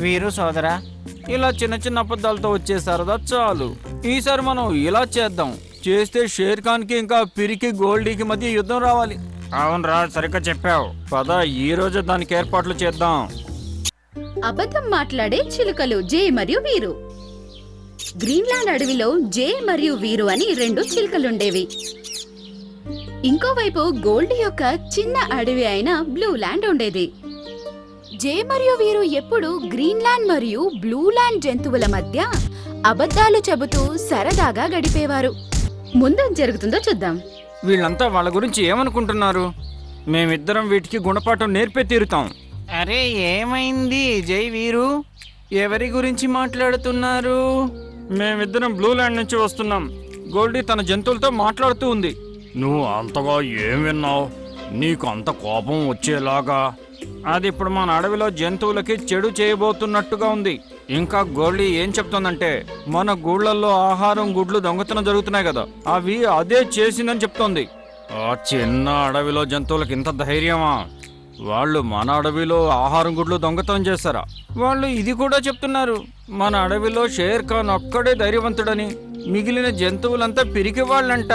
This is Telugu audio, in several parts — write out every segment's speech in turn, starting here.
వీరు సోదరా ఇలా చిన్న చిన్న అబద్ధాలతో వచ్చే సరదా చాలు. ఈసారి మనం ఇలా చేద్దాం. చేస్తే షేర్ ఖాన్కి ఇంకా పిరికి గోల్డీకి మధ్య యుద్ధం రావాలి. అవునరా సరిగ్గా చెప్పావు. పద ఈ రోజు దానికి ఏర్పాట్లు చేద్దాం. అబద్ధం మాట్లాడే చిలుకలు జే మరియు వీరు. గ్రీన్లాండ్ అడవిలో జే మరియు వీరు అని రెండు చిలుకలుండేవి. ఇంకోవైపు గోల్డ్ యొక్క చిన్న అడవి అయిన బ్లూ ల్యాండ్ ఉండేది. జే మరియు వీరు ఎప్పుడు గ్రీన్లాండ్ మరియు బ్లూ ల్యాండ్ జంతువుల మధ్య అబద్ధాలు చెబుతూ సరదాగా గడిపేవారు. ముందేం జరుగుతుందో చూద్దాం. వీళ్ళంతా వాళ్ళ గురించి ఏమనుకుంటున్నారు? మేమిద్దరం వీటికి గుణపాఠం నేర్పే తీరుతాం. అరే ఏమైంది? జై వీరు ఎవరి గురించి మాట్లాడుతున్నారు? మేమిద్దరం బ్లూ ల్యాండ్ నుంచి వస్తున్నాం. గోల్డీ తన జంతువులతో మాట్లాడుతూ ఉంది. నువ్వు అంతగా ఏం విన్నావు? నీకు అంత కోపం వచ్చేలాగా అది ఇప్పుడు మన అడవిలో జంతువులకి చెడు చేయబోతున్నట్టుగా ఉంది. ఇంకా గోల్డీ ఏం చెప్తోందంటే మన గూళ్ళల్లో ఆహారం గుడ్లు దొంగతనం జరుగుతున్నాయి కదా అవి అదే చేసిందని చెప్తోంది. ఆ చిన్న అడవిలో జంతువులకు ఇంత ధైర్యమా? వాళ్ళు మన అడవిలో ఆహారం గుడ్లు దొంగతనం చేస్తారా వాళ్ళు ఇది కూడా చెప్తున్నారు మన అడవిలో షేర్ ఖాన్ ఒక్కడే ధైర్యవంతుడని మిగిలిన జంతువులంతా పిరికి వాళ్ళంట.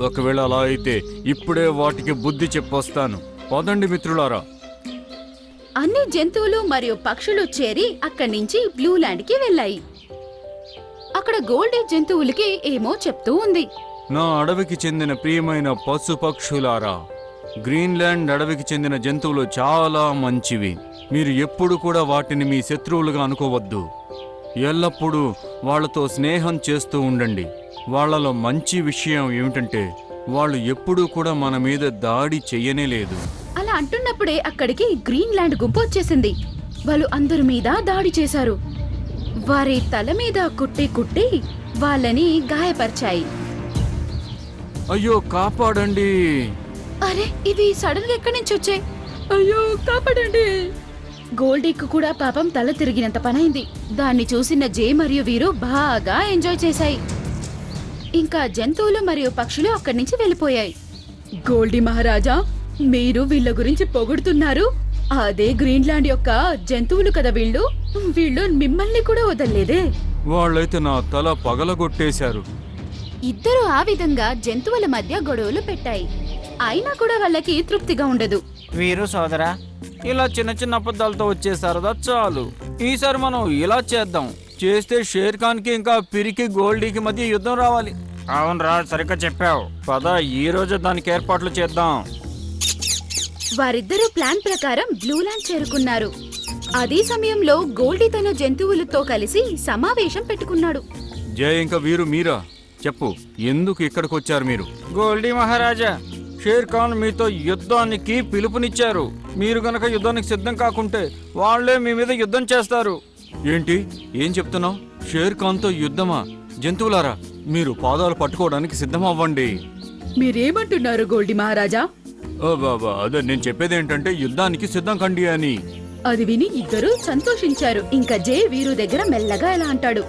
ఒకవేళ అలా అయితే ఇప్పుడే వాటికి బుద్ధి చెప్పొస్తాను. పదండి మిత్రులారా అన్ని జంతువులు మరియు పక్షులు చేరి అక్కడి నుంచి బ్లూ ల్యాండ్కి వెళ్ళాయి. అక్కడ గోల్డీ జంతువులకి ఏమో చెప్తూ ఉంది. నా అడవికి చెందిన ప్రియమైన పశు పక్షులారా గ్రీన్లాండ్ అడవికి చెందిన జంతువులు చాలా మంచివి. మీరు ఎప్పుడు కూడా వాటిని మీ శత్రువులుగా అనుకోవద్దు. ఎల్లప్పుడూ వాళ్ళతో స్నేహం చేస్తూ ఉండండి. వాళ్ళలో మంచి విషయం ఏమిటంటే వాళ్ళు ఎప్పుడూ కూడా మన మీద దాడి చెయ్యనే లేదు. అలా అంటున్నప్పుడే అక్కడికి గ్రీన్లాండ్ గుంపు వచ్చేసింది. వాళ్ళు అందరి మీద దాడి చేశారు. వారి తల మీద కుట్టి కుట్టి వాళ్ళని గాయపరిచాయి. అయ్యో కాపాడండి. అరే ఇవి సడన్గా ఎక్కడి నుంచి వచ్చాయి? అయ్యో కాపాడండి. గోల్డీకి కూడా పాపం తల తిరిగినంత పనైంది. దాన్ని చూసిన జే మరియు వీరు బాగా ఎంజాయ్ చేశాయి. ఇంకా జంతువులు మరియు పక్షులు అక్కడి నుంచి వెళ్ళిపోయాయి. గోల్డీ మహారాజా మీరు వీళ్ళ గురించి పొగుడుతున్నారు? అదే గ్రీన్లాండ్ యొక్క జంతువులు కదా వీళ్ళు? వీళ్ళు మిమ్మల్ని కూడా వదలలేదే? వాళ్ళైతే నా తల పగలగొట్టేశారు. ఇద్దరు ఆ విధంగా జంతువుల మధ్య గొడవలు పెట్టాయి. అయినా కూడా వాళ్ళకి తృప్తిగా ఉండదు. వీరు సోదరా ఇలా చిన్న చిన్న అబద్ధాలతో వచ్చే సరదా చాలు. ఈసారి మనం ఇలా చేద్దాం. చేస్తే షేర్ ఖాన్కి ఇంకా పిరికి గోల్డీకి మధ్య యుద్ధం రావాలి. అవునరా సరిగ్గా చెప్పావు. పద ఈ రోజు దానికి ఏర్పాట్లు చేద్దాం. వారిద్దరూ ప్లాన్ ప్రకారం బ్లూలాండ్ చేరుకున్నారు. అదే సమయంలో గోల్డీ తన జంతువులతో కలిసి సమావేశం పెట్టుకున్నాడు. జయ ఇంకా వీరు మీరా? చెప్పు ఎందుకు ఇక్కడికి వచ్చారు మీరు? గోల్డీ మహారాజా షేర్ ఖాన్ మీతో యుద్ధానికి పిలుపునిచ్చారు. మీరు గనక యుద్ధానికి సిద్ధం కాకుంటే వాళ్ళే మీ మీద యుద్ధం చేస్తారు. ఏంటి? ఏం చెప్తున్నావు? షేర్ ఖాన్తో యుద్ధమా? జంతువులారా మీరు పాదాలు పట్టుకోవడానికి సిద్ధం అవ్వండి మీరేమంటున్నారు గోల్డీ మహారాజా? బాబా అదే నేను చెప్పేది ఏంటంటే యుద్ధానికి సిద్ధం కండి అని. అది విని ఇద్దరు సంతోషించారు. ఇంకా జే వీరు దగ్గర మెల్లగా ఇలా అంటాడు?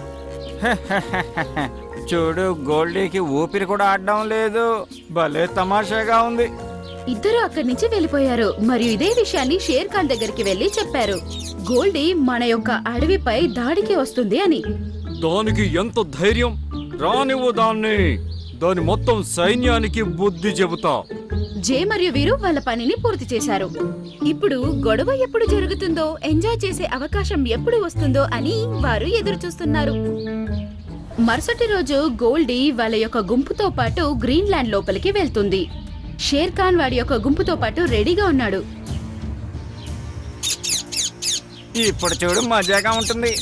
చూడు గోల్డీకి ఊపిరి కూడా ఆడడం లేదు. భలే తమాషాగా ఉంది. ఇద్దరు అక్కడి నుంచి వెళ్ళిపోయారు. మరియు ఇదే విషయాన్ని షేర్ ఖాన్ దగ్గరికి వెళ్ళి చెప్పారు. గోల్డీ మన యొక్క అడవిపై దాడికి వస్తుంది అని. దానికి ఎంత ధైర్యం? రానివ్వు దాన్ని. దాని మొత్తం సైన్యానికి బుద్ధి చెబుతా. జే మరియు వీరు వాళ్ళ పనిని పూర్తి చేశారు. ఇప్పుడు గొడవ ఎప్పుడు జరుగుతుందో ఎంజాయ్ చేసే అవకాశం ఎప్పుడు వస్తుందో అని వారు ఎదురు చూస్తున్నారు మరుసటి రోజు గోల్డీ వాళ్ళ యొక్క గుంపుతో పాటు గ్రీన్లాండ్ లోపలికి వెళ్తుంది. షేర్ ఖాన్ వాడి యొక్క గుంపుతో పాటు రెడీగా ఉన్నాడు. ఇప్పుడు చూడు మజాగా ఉంటుంది.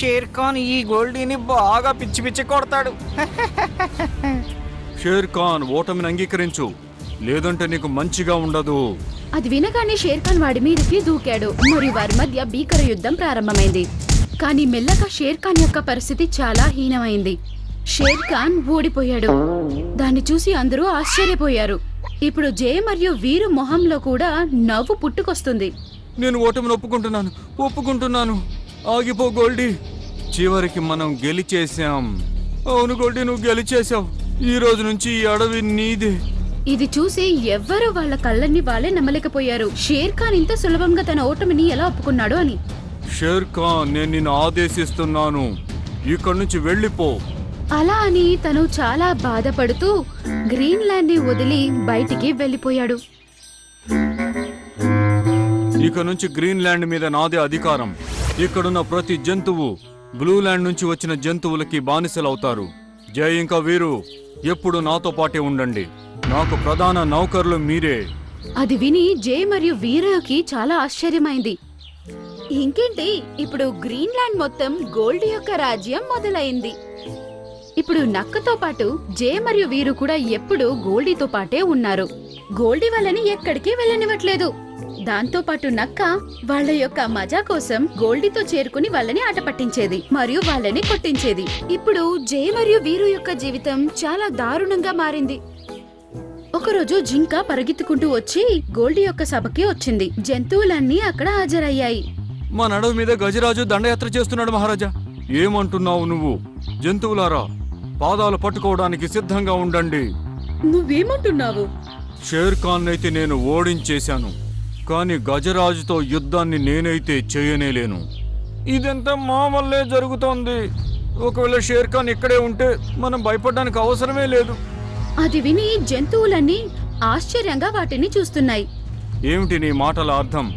షేర్ ఖాన్ ఈ గోల్డీని బాగా పిచ్చి పిచ్చి కొడతాడు. షేర్ ఖాన్ ఓటమిని అంగీకరించు. లేదంటే నీకు మంచిగా ఉండదు. అది వినగానే షేర్ ఖాన్ వాడి మీదకి దూకాడు. మరియు వారి మధ్య భీకర యుద్ధం ప్రారంభమైంది. కానీ మెల్లగా షేర్ ఖాన్ యొక్క పరిస్థితి చాలా హీనమైంది. షేర్ ఖాన్ ఓడిపోయాడు. దాన్ని చూసి అందరూ ఆశ్చర్యపోయారు. ఇప్పుడు జయ మరియు వీరు మొహంలో కూడా నవ్వు పుట్టుకొస్తుంది. నేను ఓటమిని ఒప్పుకుంటున్నాను. ఒప్పుకుంటున్నాను. ఆగిపో గోల్డీ. చివరికి మనం గెలిచేసాం అవును గోల్డీ నువ్వు గెలిచేసావు ఈ రోజు నుంచి ఈ అడవి నీదే. ఇది చూసి ఎవ్వరూ వాళ్ళ కళ్ళని వాళ్ళే నమ్మలేకపోయారు. షేర్ ఖాన్ ఇంత సులభంగా తన ఓటమిని ఎలా ఒప్పుకున్నాడు అని. షేర్ ఖాన్ నేను నిన్ను ఆదేశిస్తున్నాను. ఇక్కడి నుంచి వెళ్ళిపో. అలా అని తను చాలా బాధపడుతూ గ్రీన్లాండ్ని వదిలి బయటికి వెళ్ళిపోయాడు. ఇక నుంచి గ్రీన్లాండ్ మీద నాదే అధికారం. ఇక్కడున్న ప్రతి జంతువు బ్లూ ల్యాండ్ నుంచి వచ్చిన జంతువులకి బానిసలవుతారు. జై ఇంకా వీరు ఎప్పుడు నాతో పాటే ఉండండి. నాకు ప్రధాన నౌకర్లు మీరే. అది విని జే మరియు వీరకి చాలా ఆశ్చర్యమైంది. ఇంకేంటి ఇప్పుడు గ్రీన్లాండ్ మొత్తం గోల్డ్ యొక్క రాజ్యం మొదలైంది. ఇప్పుడు నక్కతో పాటు జే మరియు వీరు కూడా ఎప్పుడు గోల్డీతో పాటే ఉన్నారు. గోల్డీ వాళ్ళని ఎక్కడికి వెళ్ళనివ్వట్లేదు. దాంతో పాటు నక్క వాళ్ళ యొక్క మజా కోసం గోల్డీతో చేరుకుని వాళ్ళని ఆట పట్టించేది మరియు వాళ్ళని కొట్టించేది. ఇప్పుడు జే మరియు వీరు యొక్క జీవితం చాలా దారుణంగా మారింది. ఒకరోజు జింక పరిగెత్తుకుంటూ వచ్చి గోల్డీ యొక్క సభకి వచ్చింది. జంతువులన్నీ అక్కడ హాజరయ్యాయి. మా నడవ మీద గజరాజు దండయాత్ర చేస్తున్నాడు మహారాజా. ఏమంటున్నావు నువ్వు? జంతువులారా పాదాలు పట్టుకోవడానికి సిద్ధంగా ఉండండి. నువ్వేమంటున్నావు? షేర్ ఖాన్ అయితే నేను ఓడించేశాను. కానీ గజరాజుతో యుద్ధాన్ని నేనైతే చేయనేలేను. ఇదంతా మా వల్లే జరుగుతోంది. ఒకవేళ షేర్ ఖాన్ ఇక్కడే ఉంటే మనం భయపడడానికి అవసరమే లేదు. అది విని జంతువులన్నీ ఆశ్చర్యంగా వాటిని చూస్తున్నాయి. ఏమిటి నీ మాటల అర్థం?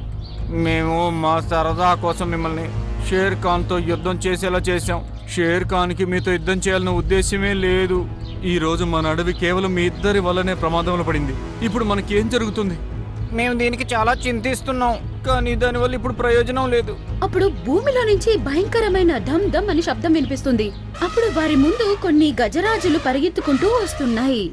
మేము మా సరదా కోసం మిమ్మల్ని షేర్ ఖాన్తో యుద్ధం చేసేలా చేశాం. షేర్ ఖాన్కి మీతో యుద్ధం చేయాలన్న ఉద్దేశమే లేదు. ఈ రోజు మన అడవి కేవలం మీ ఇద్దరి వల్లనే ప్రమాదంలో పడింది. ఇప్పుడు మనకేం జరుగుతుంది? మేము దీనికి చాలా చింతిస్తున్నాం కానీ దానివల్ల ఇప్పుడు ప్రయోజనం లేదు. అప్పుడు భూమిలో నుంచి భయంకరమైన ధమ్ ధమ్ అని శబ్దం వినిపిస్తుంది. అప్పుడు వారి ముందు కొన్ని గజరాజులు పరిగెత్తుకుంటూ వస్తున్నాయి.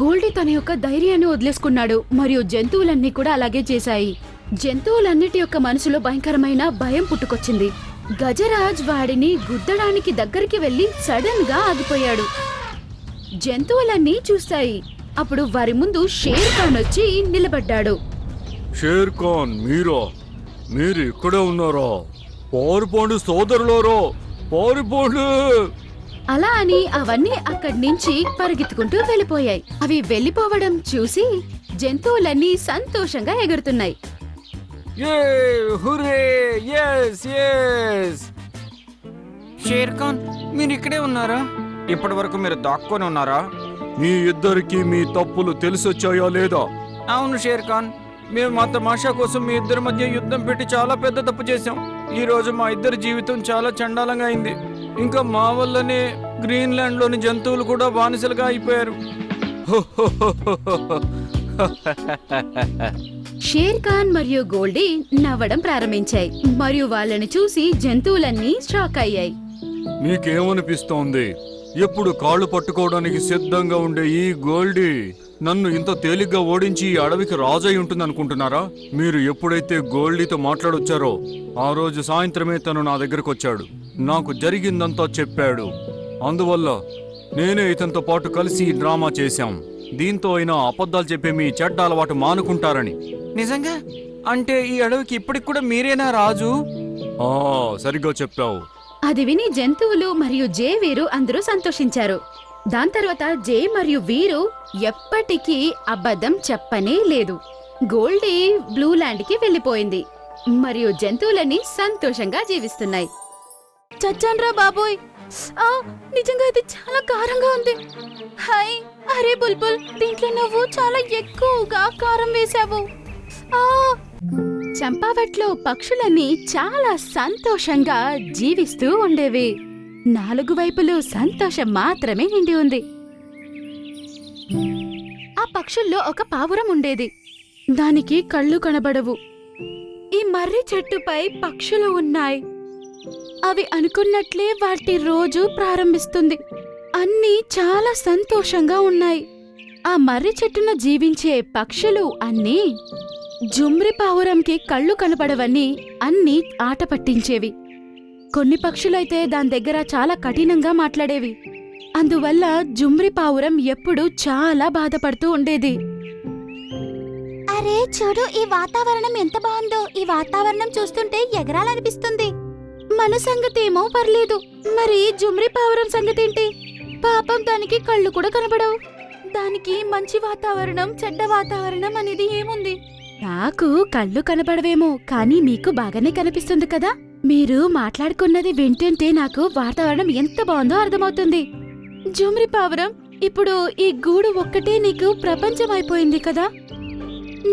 గోల్డీ తన యొక్క ధైర్యాన్ని వదిలేసుకున్నాడు మరియు జంతువులన్నీ కూడా అలాగే చేశాయి. జంతువులన్నిటి యొక్క మనసులో భయంకరమైన భయం పుట్టుకొచ్చింది. గజరాజ్ వాడిని గుద్దడానికి దగ్గరికి వెళ్ళి సడన్గా ఆగిపోయాడు. జంతువులన్నీ చూస్తాయి అప్పుడు వారి ముందు షేర్ ఖాన్ వచ్చి నిలబడ్డాడు. షేర్ ఖాన్ మీరా? మీరు ఇక్కడే ఉన్నారా? పారిపోండి సోదరులారా పారిపోండి! అలా అని అవన్నీ అక్కడి నుంచి పరిగెత్తుకుంటూ వెళ్ళిపోయాయి. అవి వెళ్ళిపోవడం చూసి జంతువులన్నీ సంతోషంగా ఎగురుతున్నాయి. ఏ hurray yes yes Sher Khan మీరు ఇక్కడే ఉన్నారా? ఇప్పటి వరకు మీరు దాక్కొని ఉన్నారా? మీ ఇద్దరికి మీ తప్పులు తెలిసొచ్చాయా లేదా? అవును షేర్ ఖాన్. మేము మా తమాషా కోసం మీ ఇద్దరి మధ్య యుద్ధం పెట్టి చాలా పెద్ద తప్పు చేశాం. ఈ రోజు మా ఇద్దరి జీవితం చాలా చండాలంగా అయింది. ఇంకా మా వల్లనే గ్రీన్లాండ్లోని జంతువులు కూడా బానిసలుగా అయిపోయారు. షేర్ ఖాన్ మరియు గోల్డీ నవ్వడం ప్రారంభించాయి. మరియు వాళ్ళని చూసి జంతువులన్నీ షాక్ అయ్యాయి. మీకేమనిపిస్తోంది? ఎప్పుడు కాళ్ళు పట్టుకోవడానికి సిద్ధంగా ఉండే ఈ గోల్డీ? నన్ను ఇంత తేలిగ్గా ఓడించి ఈ అడవికి రాజై ఉంటుందనుకుంటున్నారా? మీరు ఎప్పుడైతే గోల్డీతో మాట్లాడొచ్చారో ఆ రోజు సాయంత్రమే తను నా దగ్గరకు వచ్చాడు నాకు జరిగిందంతా చెప్పాడు. అందువల్ల నేనే ఇతనితో పాటు కలిసి ఈ డ్రామా చేశాం. దీంతో అయినా అబద్ధాలు చెప్పే మీ చెడ్డ అలవాటు మానుకుంటారని. నిజంగా? అంటే ఈ అడవికి ఇప్పటికి కూడా మీరేనా రాజు? ఆ సరిగ్గా చెప్పావు. అది విని జంతువులు మరియు జే వీరు అందరూ సంతోషించారు. దాని తర్వాత జే మరియు వీరు ఎప్పటికీ అబద్ధం చెప్పనే లేదు. గోల్డీ బ్లూ ల్యాండ్కి వెళ్ళిపోయింది. మరియు జంతువులన్నీ సంతోషంగా జీవిస్తున్నాయి. చచ్చాన్రా బాబోయ్! ఆ నిజంగా ఇది చాలా కారంగా ఉంది. హాయ్! అరే బుల్బుల్ దీంట్లో నువ్వు చాలా ఎక్కువగా కారం వేశావు ఆ! చంపావట్లో పక్షులన్నీ చాలా సంతోషంగా జీవిస్తూ ఉండేవి. నాలుగు వైపులు సంతోషం మాత్రమే నిండి ఉంది. ఆ పక్షుల్లో ఒక పావురం ఉండేది. దానికి కళ్ళు కనబడవు. ఈ మర్రి చెట్టుపై పక్షులు ఉన్నాయి. అవి అనుకున్నట్లే వాటి రోజు ప్రారంభిస్తుంది. అన్నీ చాలా సంతోషంగా ఉన్నాయి. ఆ మర్రి చెట్టున జీవించే పక్షులు అన్నీ జుమ్రి పావురంకి కళ్ళు కనబడవని అన్నీ ఆట పట్టించేవి. కొన్ని పక్షులైతే దాని దగ్గర చాలా కఠినంగా మాట్లాడేవి. అందువల్ల జుమ్రి పావురం ఎప్పుడూ చాలా బాధపడుతూ ఉండేది. అరే చూడు ఈ వాతావరణం ఎంత బాగుందో. ఈ వాతావరణం చూస్తుంటే ఎగరాలనిపిస్తుంది. మన సంగతి ఏమో పర్లేదు. మరి జుమ్రి పావురం సంగతి ఏంటి పాపం దానికి కళ్ళు కూడా కనబడవు. దానికి మంచి వాతావరణం చెడ్డ వాతావరణం అనేది ఏముంది? నాకు కళ్ళు కనబడవేమో కానీ మీకు బాగానే కనిపిస్తుంది కదా? మీరు మాట్లాడుకున్నది వింటుంటే నాకు వాతావరణం ఎంత బాగుందో అర్థమవుతుంది. జుమ్రి పావురం ఇప్పుడు ఈ గూడు ఒక్కటే నీకు ప్రపంచం అయిపోయింది కదా?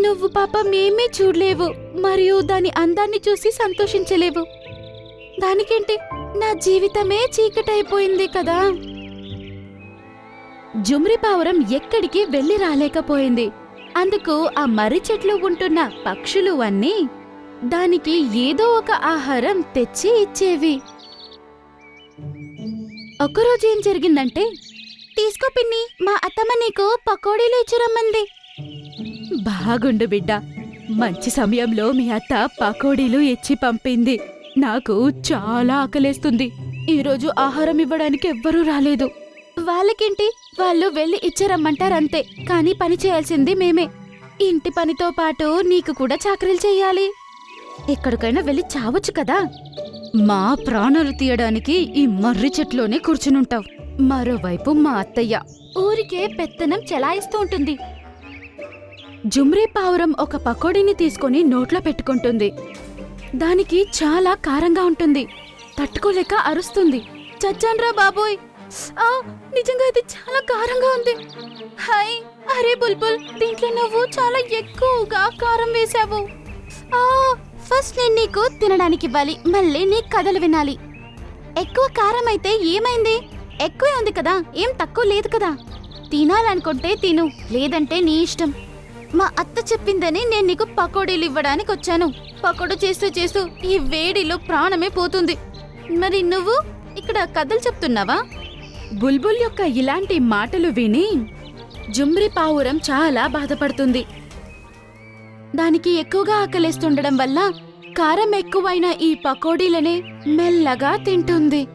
నువ్వు పాపం ఏమీ చూడలేవు మరియు దాని అందాన్ని చూసి సంతోషించలేవు. దానికేంటి? నా జీవితమే చీకటైపోయింది కదా? జుమ్రి పావురం ఎక్కడికి వెళ్ళి రాలేకపోయింది. అందుకు ఆ మర్రి చెట్లు ఉంటున్న పక్షులు అన్నీ దానికి ఏదో ఒక ఆహారం తెచ్చి ఇచ్చేవి. ఒకరోజు ఏం జరిగిందంటే తీసుకో పిన్ని మా అత్తమ్మ నీకు పకోడీలు ఇచ్చిరమ్మంది బాగుండు బిడ్డ మంచి సమయంలో మీ అత్త పకోడీలు ఇచ్చి పంపింది. నాకు చాలా ఆకలేస్తుంది. ఈరోజు ఆహారం ఇవ్వడానికి ఎవ్వరూ రాలేదు. వాళ్ళకేంటి? వాళ్ళు వెళ్ళి ఇచ్చారమ్మంటారంతే. కానీ పని చేయాల్సింది మేమే. ఇంటి పనితో పాటు నీకు కూడా చాకరీలు చెయ్యాలి ఎక్కడికైనా వెళ్ళి చావచ్చు కదా? మా ప్రాణాలు తీయడానికి ఈ మర్రి చెట్లోనే కూర్చునుంటావు. మరోవైపు మా అత్తయ్య ఊరికే పెత్తనం చెలాయిస్తూ ఉంటుంది. జుమ్రీ పావురం ఒక పకోడీని తీసుకొని నోట్లో పెట్టుకుంటుంది. దానికి చాలా కారంగా ఉంటుంది. తట్టుకోలేక అరుస్తుంది. చచ్చాన్రా బాబోయ్! ఆ నిజంగా ఇది చాలా కారంగా ఉంది. హాయ్ అరే బుల్బుల్ దీంట్లో నువ్వు చాలా ఎక్కువగా కారం వేశావు ఫస్ట్ నేను నీకు తినడానికి ఇవ్వాలి మళ్ళీ నీ కథలు వినాలి. ఎక్కువ కారం అయితే ఏమైంది? ఎక్కువే ఉంది కదా ఏం తక్కువ లేదు కదా. తినాలనుకుంటే తిను లేదంటే నీ ఇష్టం. మా అత్త చెప్పిందని నేను నీకు పకోడీలు ఇవ్వడానికి వచ్చాను. పకోడు చేస్తూ చేస్తూ ఈ వేడిలో ప్రాణమే పోతుంది. మరి నువ్వు ఇక్కడ కథలు చెప్తున్నావా? బుల్బుల్ యొక్క ఇలాంటి మాటలు విని జుమ్రి పావురం చాలా బాధపడుతుంది. దానికి ఎక్కువగా ఆకలేస్తుండడం వల్ల కారం ఎక్కువైన ఈ పకోడీలనే మెల్లగా తింటుంది.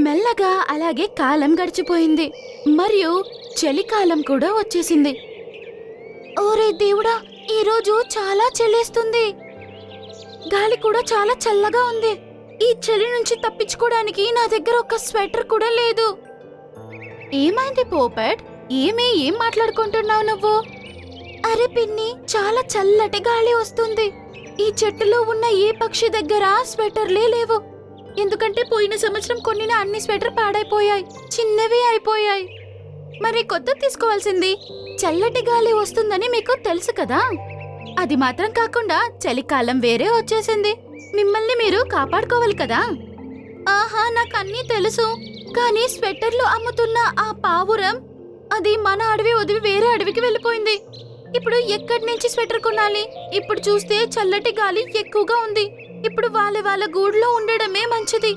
మెల్లగా అలాగే కాలం గడిచిపోయింది. మరియు చలికాలం కూడా వచ్చేసింది. ఓరే దేవుడా ఈరోజు చాలా చలేస్తుంది. గాలి కూడా చాలా చల్లగా ఉంది. ఈ చలి నుంచి తప్పించుకోవడానికి నా దగ్గర ఒక స్వెటర్ కూడా లేదు. ఏమైంది పోపట్? ఏమే ఏం మాట్లాడుకుంటున్నావు నువ్వు? అరే పిన్ని చాలా చల్లటి గాలి వస్తుంది. ఈ చెట్టులో ఉన్న ఏ పక్షి దగ్గర స్వెటర్లే లేవు. ఎందుకంటే పోయిన సంవత్సరం కొన్నిన అన్ని స్వెటర్ పాడైపోయాయి చిన్నవి అయిపోయాయి. మరి కొత్త తీసుకోవాల్సింది చల్లటి గాలి వస్తుందని మీకు తెలుసు కదా? అది మాత్రం కాకుండా చలికాలం వేరే వచ్చేసింది. మిమ్మల్ని మీరు కాపాడుకోవాలి కదా? ఆహా నాకు అన్నీ తెలుసు. కానీ స్వెటర్లు అమ్ముతున్న ఆ పావురం అది మన అడవి వదిలి వేరే అడవికి వెళ్ళిపోయింది. ఇప్పుడు ఎక్కడి నుంచి స్వెటర్ కొనాలి? ఇప్పుడు చూస్తే చల్లటి గాలి ఎక్కువగా ఉంది. ఇప్పుడు వాళ్ళ వాళ్ళ గూడులో ఉండడమే మంచిది.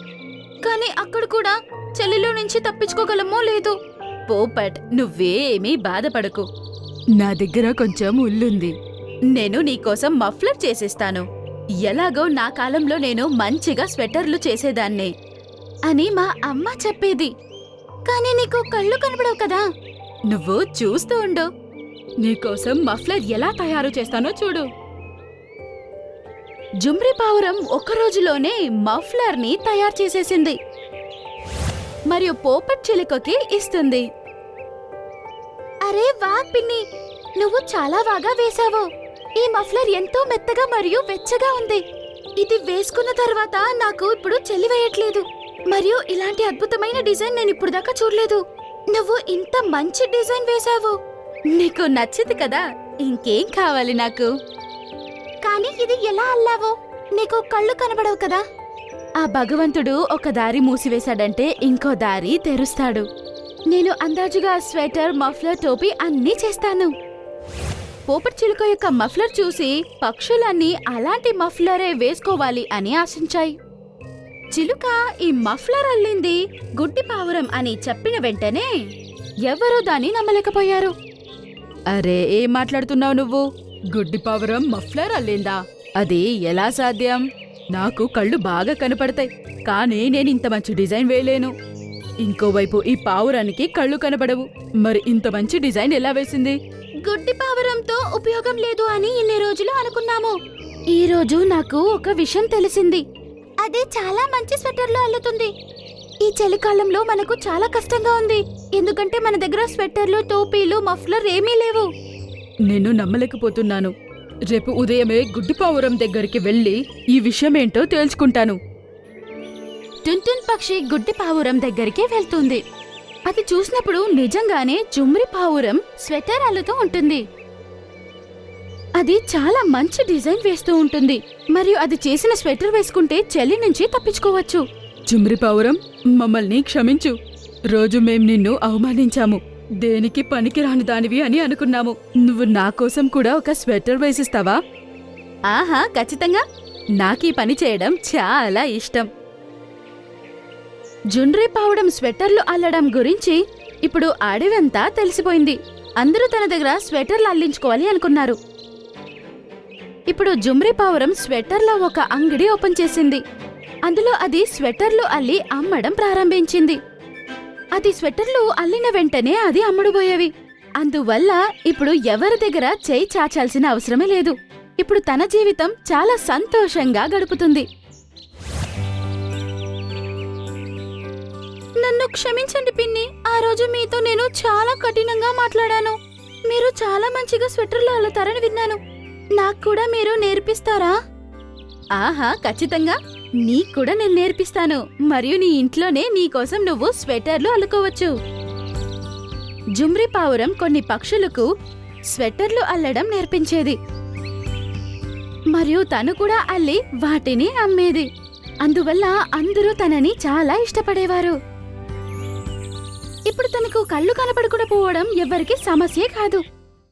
కానీ అక్కడ కూడా చలిలో నుంచి తప్పించుకోగలమో లేదు? పోపట్ నువ్వేమీ బాధపడకు. నా దగ్గర కొంచెం ఉల్లుంది. నేను నీకోసం మఫ్లర్ చేసేస్తాను. ఎలాగో నా కాలంలో నేను మంచిగా స్వెటర్లు చేసేదాన్నే అని మా అమ్మ చెప్పేది. కానీ నీకు కళ్ళు కనపడవు కదా? నువ్వు చూస్తూ ఉండు. నీకోసం మఫ్లర్ ఎలా తయారు చేస్తానో చూడు. జుమ్రి పావురం ఒక రోజులోనే మఫ్లర్ని తయారు చేసేసింది. మరియు పోపట్ చిలుకకి ఇస్తుంది. అరే వా పిన్ని నువ్వు చాలా బాగా వేశావు. ఈ మఫ్లర్ ఎంతో మెత్తగా మరియు వెచ్చగా ఉంది. ఇది వేసుకున్న తర్వాత నాకు ఇప్పుడు చెలివేయట్లేదు మరియు ఇలాంటి అద్భుతమైన డిజైన్ నేను ఇప్పుడు దాకా చూడలేదు. నువ్వు ఇంత మంచి డిజైన్ వేశావు. నీకు నచ్చింది కదా? ఇంకేం కావాలి నాకు? కానీ ఇది ఎలా అల్లావో? నీకు కళ్ళు కనబడవు కదా? ఆ భగవంతుడు ఒక దారి మూసివేశాడంటే ఇంకో దారి తెరుస్తాడు. నేను అందాజుగా స్వెటర్ మఫ్లర్ టోపీ అన్నీ చేస్తాను. పోపట్ చిలుక యొక్క మఫ్లర్ చూసి పక్షులన్నీ అలాంటి మఫ్లరే వేసుకోవాలి అని ఆశించాయి. చిలుక ఈ మఫ్లర్ అల్లింది గుడ్డి పావురం అని చెప్పిన వెంటనే ఎవరూ దాన్ని నమ్మలేకపోయారు. అరే ఏం మాట్లాడుతున్నావు నువ్వు? గుడ్డి పావురం మఫ్లర్ అల్లిందా? అది ఎలా సాధ్యం? నాకు కళ్ళు బాగా కనపడతాయి కానీ నేను ఇంత మంచి డిజైన్ వేయలేను. ఇంకోవైపు ఈ పావురానికి కళ్ళు కనపడవు. మరి ఇంత మంచి డిజైన్ ఎలా వేసింది? గుడ్డి పావురంతో ఉపయోగం లేదు అని ఇన్ని రోజులు అనుకున్నాము. ఈ రోజు నాకు ఒక విషయం తెలిసింది. అది చాలా మంచి స్వెటర్లు అల్లుతుంది. ఈ చలికాలంలో మనకు చాలా కష్టంగా ఉంది. ఎందుకంటే మన దగ్గర స్వెటర్లు టోపీలు మఫ్లర్ ఏమీ లేవు. నేను నమ్మలేకపోతున్నాను. రేపు ఉదయమే గుడ్డిపావురం దగ్గరికి వెళ్ళి ఈ విషయమేంటో తేల్చుకుంటాను. టున్టున్ పక్షి గుడ్డి పావురం దగ్గరికి వెళ్తుంది. అది చూసినప్పుడు నిజంగానే జుమ్రి పావురం స్వెటర్ అల్లుతూ ఉంటుంది. అది చాలా మంచి డిజైన్ వేస్తూ ఉంటుంది. మరియు అది చేసిన స్వెటర్ వేసుకుంటే చలి నుంచి తప్పించుకోవచ్చు. జుమ్రి పావురం మమ్మల్ని క్షమించు. రోజు మేం నిన్ను అవమానించాము. దేనికి పనికిరాని దానివి అని అనుకున్నాము. నువ్వు నా కోసం కూడా ఒక స్వెటర్ వేసిస్తావా? ఆహా ఖచ్చితంగా. నాకీ పని చేయడం చాలా ఇష్టం. జుండ్రి పావడం స్వెటర్లు అల్లడం గురించి ఇప్పుడు అడవంతా తెలిసిపోయింది. అందరూ తన దగ్గర స్వెటర్లు అల్లించుకోవాలి అనుకున్నారు. ఇప్పుడు జుమ్రి పావురం స్వెటర్ల ఒక అంగడి ఓపెన్ చేసింది. అందులో అది స్వెటర్లు అల్లి అమ్మడం ప్రారంభించింది. అది స్వెటర్లు అల్లిన వెంటనే అది అమ్ముడుపోయేవి. అందువల్ల ఇప్పుడు ఎవరి దగ్గర చేయి చాచాల్సిన అవసరమే లేదు. ఇప్పుడు తన జీవితం చాలా సంతోషంగా గడుపుతుంది. నన్ను క్షమించండి పిన్ని. ఆ రోజు మీతో నేను చాలా కఠినంగా మాట్లాడాను. మీరు చాలా మంచిగా స్వెటర్లు అల్లుతారని విన్నాను. నాకు కూడా మీరు నేర్పిస్తారా? ఆహా ఖచ్చితంగా. నీకు కూడా నేను నేర్పిస్తాను. మరియు నీ ఇంట్లోనే నీకోసం నువ్వు స్వెటర్లు అల్లుకోవచ్చు. జుమ్రి పావురం కొన్ని పక్షులకు స్వెటర్లు అల్లడం నేర్పించేది. మరియు తను కూడా అల్లి వాటిని అమ్మేది. అందువల్ల అందరూ తనని చాలా ఇష్టపడేవారు. ఇప్పుడు తనకు కళ్ళు కనపడకుండా పోవడం ఎవరికీ సమస్యే కాదు.